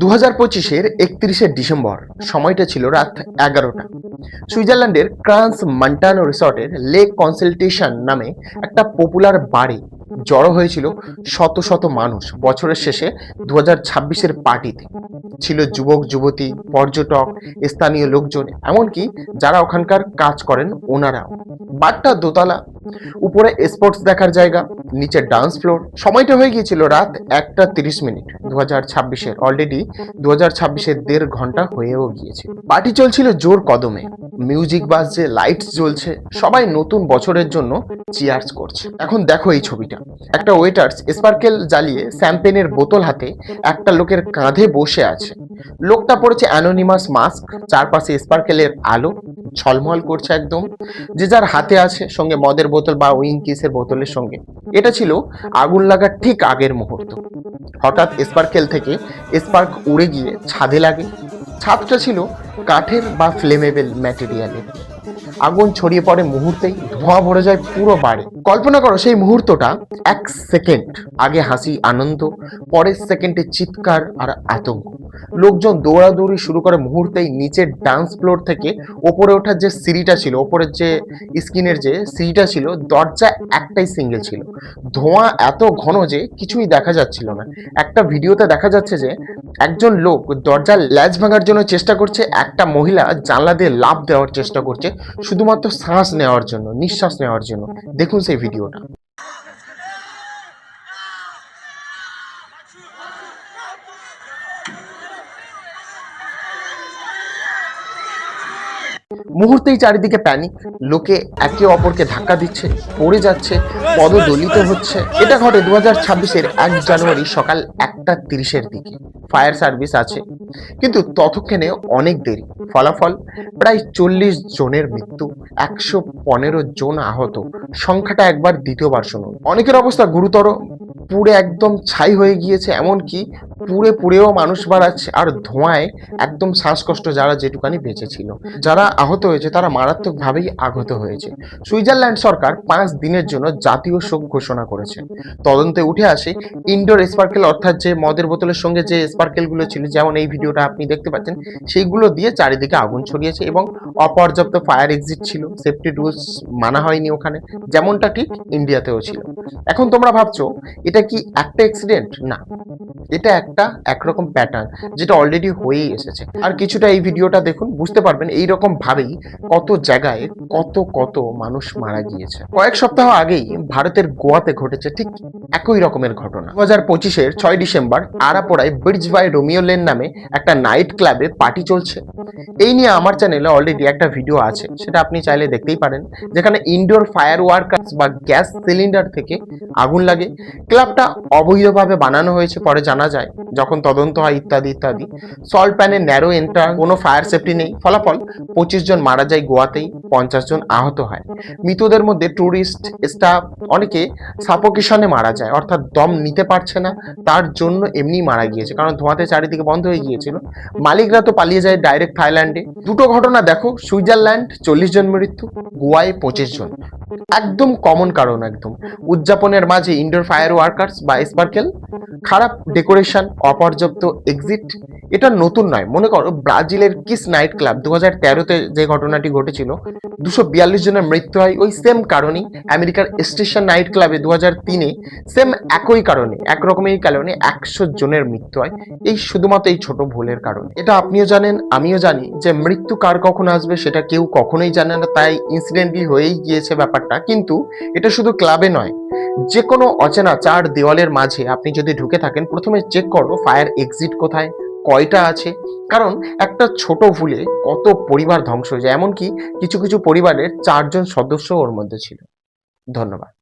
দু হাজার পঁচিশের একত্রিশে ডিসেম্বর, সময়টা ছিল রাত এগারোটা। সুইজারল্যান্ডের ক্রান্স মান্টানো রিসর্টের লেক কনসালটেশন নামে একটা পপুলার বারে জড়ো হয়েছিল শত শত মানুষ। বছরের শেষে দু হাজার ছাব্বিশের পার্টিতে ছিল যুবক, যুবতী, পর্যটক, স্থানীয় লোকজন, এমনকি যারা ওখানকার কাজ করেন ওনারাও। বারটা দোতলা, উপরে স্পোর্টস দেখার জায়গা, নিচে ডান্স ফ্লোর। সময়টা হয়ে গিয়েছিল রাত একটা তিরিশ মিনিট দু হাজার ছাব্বিশের। অলরেডি দু হাজার ছাব্বিশের দেড় ঘণ্টা হয়েও গিয়েছে। পার্টি চলছিল জোর কদমে। মিউজিক বাজছে লাইটস জ্বলছে। সবাই নতুন বছরের জন্য চিয়ার্স করছে। এখন দেখো এই ছবিটা। একটা ওয়েটার্স স্পার্কেল জ্বালিয়ে শ্যাম্পেনের বোতল হাতে একটা লোকের কাঁধে বসে আছে। লোকটা পড়েছে অ্যানোনিমাস মাস্ক চারপাশে স্পার্কেলের আলো, ঝলমল করছে একদম। যে যার হাতে আছে সঙ্গে মদের বোতল বা উইং কিসের বোতলের সঙ্গে। এটা ছিল আগুন লাগার ঠিক আগের মুহূর্ত। হঠাৎ স্পার্কেল থেকে স্পার্ক উড়ে গিয়ে ছাদে লাগে। ছাদটা ছিল কাঠের বা ফ্লেমেবেল ম্যাটেরিয়ালের আগুন ছড়িয়ে পড়ে মুহূর্তেই, ধোঁয়া ভরে যায় পুরো বাড়ি। কল্পনা করো সেই মুহূর্তটা, এক সেকেন্ড, আগে হাসি, আনন্দ, পরের সেকেন্ডে চিৎকার আর আতঙ্ক। লোকজন দৌড়াদৌড়ি শুরু করে মুহূর্তেই নিচের ডান্স ফ্লোর থেকে ওপরে ওঠার যে সিঁড়িটা ছিল, ওপরের যে স্ক্রিনের যে সিঁড়িটা ছিল, দরজা একটাই সিঙ্গেল ছিল। ধোঁয়া এত ঘন যে কিছুই দেখা যাচ্ছিল না। একটা ভিডিওতে দেখা যাচ্ছে যে একজন লোক দরজার ল্যাচ ভাঙার জন্য চেষ্টা করছে, একটা মহিলা জানলা দিয়ে লাভ দেওয়ার চেষ্টা করছে, শুধুমাত্র শ্বাস নেওয়ার জন্য, নিঃশ্বাস নেওয়ার জন্য। দেখুন সেই ভিডিওটা। মুহূর্তেই চারিদিকে প্যানিক লোকে একে অপরকে ধাক্কা দিচ্ছে, পড়ে যাচ্ছে, পদদলিত হচ্ছে। এটা ঘটে দু হাজার ছাব্বিশের এক জানুয়ারি সকাল একটা তিরিশের দিকে। ফায়ার সার্ভিস আছে। কিন্তু ততক্ষণে অনেক দেরি। ফলাফল, প্রায় চল্লিশ জনের মৃত্যু, একশো পনেরো জন আহত। সংখ্যাটা একবার দ্বিতীয়বার শুনুন। অনেকের অবস্থা গুরুতর। পুড়ে একদম ছাই হয়ে গিয়েছে, এমনকি পুড়ে পুড়েও মানুষ বাড়াচ্ছে। আর ধোঁয়ায় একদম শ্বাসকষ্ট যারা যেটুকানি বেঁচে ছিল যারা আহত হয়েছে, তারা মারাত্মকভাবেই আহত হয়েছে। সুইজারল্যান্ড সরকার পাঁচ দিনের জন্য জাতীয় শোক ঘোষণা করেছে। তদন্তে উঠে আসে ইনডোর স্পার্কেল, অর্থাৎ যে মদের বোতলের সঙ্গে যে স্পার্কেলগুলো ছিল, যেমন এই ভিডিওটা আপনি দেখতে পাচ্ছেন, সেইগুলো দিয়ে চারিদিকে আগুন ছড়িয়েছে এবং অপর্যাপ্ত ফায়ার এক্সিট ছিল, সেফটি রুলস মানা হয়নি ওখানে, যেমনটা ঠিক ইন্ডিয়াতেও ছিল। এখন তোমরা ভাবছ, এটা কি একটা অ্যাক্সিডেন্ট না। এটা একটা একরকম প্যাটার্ন যেটা অলরেডি হয়েই এসেছে। আর কিছুটা এই ভিডিওটা দেখুন, বুঝতে পারবেন এই রকম ভাবেই কত জায়গায় কত কত মানুষ মারা গিয়েছে। কয়েক সপ্তাহ আগেই ভারতের গোয়াতে ঘটেছে ঠিক একই রকমের ঘটনা। দু হাজার পঁচিশের ছয় ডিসেম্বর আরাপড়ায় ব্রিজ বাই রোমিও লেন নামে একটা নাইট ক্লাবে পার্টি চলছে। এই নিয়ে আমার চ্যানেলে অলরেডি একটা ভিডিও আছে, সেটা আপনি চাইলে দেখতেই পারেন, যেখানে ইনডোর ফায়ার ওয়ার্কার্স বা গ্যাস সিলিন্ডার থেকে আগুন লাগে। ক্লাবটা অবৈধভাবে বানানো হয়েছে, পরে জানা যায় যখন তদন্ত হয়, ইত্যাদি ইত্যাদি। সল্ট প্যানের ন্যারো এন্টার কোনো ফায়ার সেফটি নেই। ফলাফল, পঁচিশ জন মারা যায় গোয়াতেই, পঞ্চাশ জন আহত হয়। মৃতদের মধ্যে ট্যুরিস্ট স্টাফ অনেকে সাপোকেশনে মারা যায়, অর্থাৎ দম নিতে পারছে না, তার জন্য এমনি মারা গিয়েছে। কারণ ধোঁয়াতে চারিদিকে বন্ধ হয়ে গিয়েছিল। মালিকরা তো পালিয়ে যায় ডাইরেক্ট থাইল্যান্ডে দুটো ঘটনা দেখো, সুইজারল্যান্ড, চল্লিশ জন মৃত্যু, গোয়ায় পঁচিশ জন। একদম কমন কারণ একদম। উদযাপনের মাঝে ইনডোর ফায়ার ওয়ার্কার্স বা স্পার্কেল খারাপ ডেকোরেশন অপর্যাপ্ত এক্সিট এটা নতুন নয়। মনে করো, ব্রাজিলের কিস নাইট ক্লাব দু হাজার তেরোতে যে ঘটনাটি ঘটেছিল, দুশো বিয়াল্লিশ জনের মৃত্যু হয় ওই সেম কারণেই আমেরিকার স্টেশন নাইট ক্লাবে দু হাজার তিনে সেম একই কারণে একরকমের কারণে একশো জনের মৃত্যু হয়। এই শুধুমাত্র এই ছোট ভুলের কারণে। এটা আপনিও জানেন, আমিও জানি যে মৃত্যু কার কখন আসবে সেটা কেউ কখনোই জানে না, তাই ইনসিডেন্টলি হয়েই গিয়েছে ব্যাপারটা। কিন্তু এটা শুধু ক্লাবে নয় যে কোনো অচেনা চার দেওয়ালের মাঝে আপনি যদি ঢুকে থাকেন, প্রথমে চেক করো ফায়ার এক্সিট কোথায়। কয়টা আছে? কারণ একটা ছোট ভুলে কত পরিবার ধ্বংস হয়ে যায়, এমনকি কিছু কিছু পরিবারের চারজন সদস্য ওর মধ্যে ছিল। ধন্যবাদ।